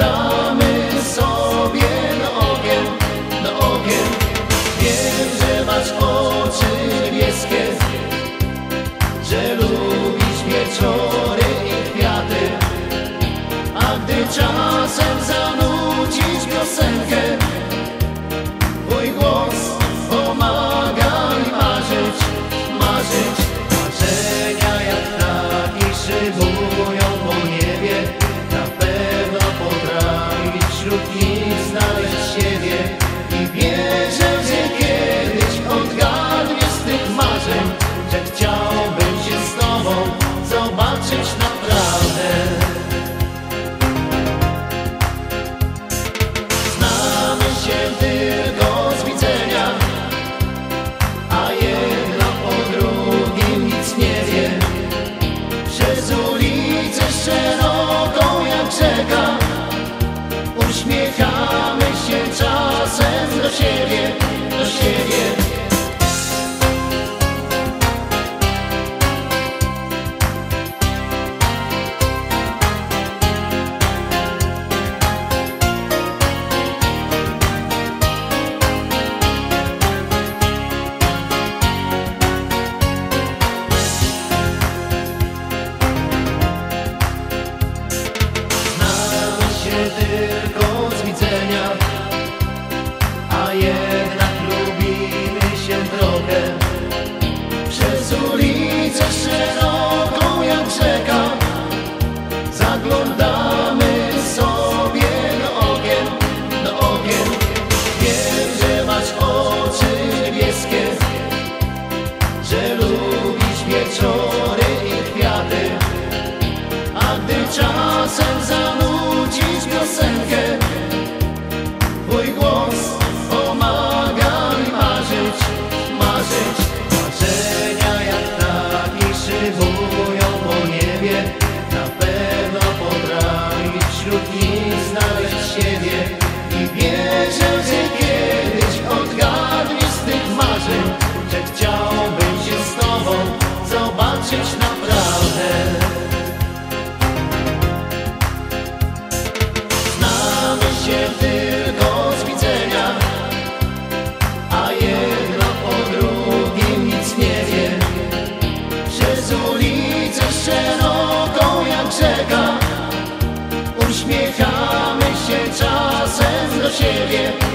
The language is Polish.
Siadamy sobie na ogień, na ogień. Wiem, że masz oczy niebieskie Że lubisz wieczory i kwiaty. A gdy czasem znaleźć siebie I wierzę, że kiedyś odgadnie z tych marzeń Że chciałbym się z tobą zobaczyć czasem zanucisz piosenkę. Twój głos pomaga mi marzyć, marzyć. Marzenia jak ptaki szybują po niebie. Na pewno potrafić wśród nich znaleźć siebie. I wierzę, że kiedyś odgadniesz z tych marzeń Że chciałbym się z tobą zobaczyć naprawdę Tylko z widzenia A jedno o drugim nic nie wie. Przez ulicę szeroką jak rzeka Uśmiechamy się czasem do siebie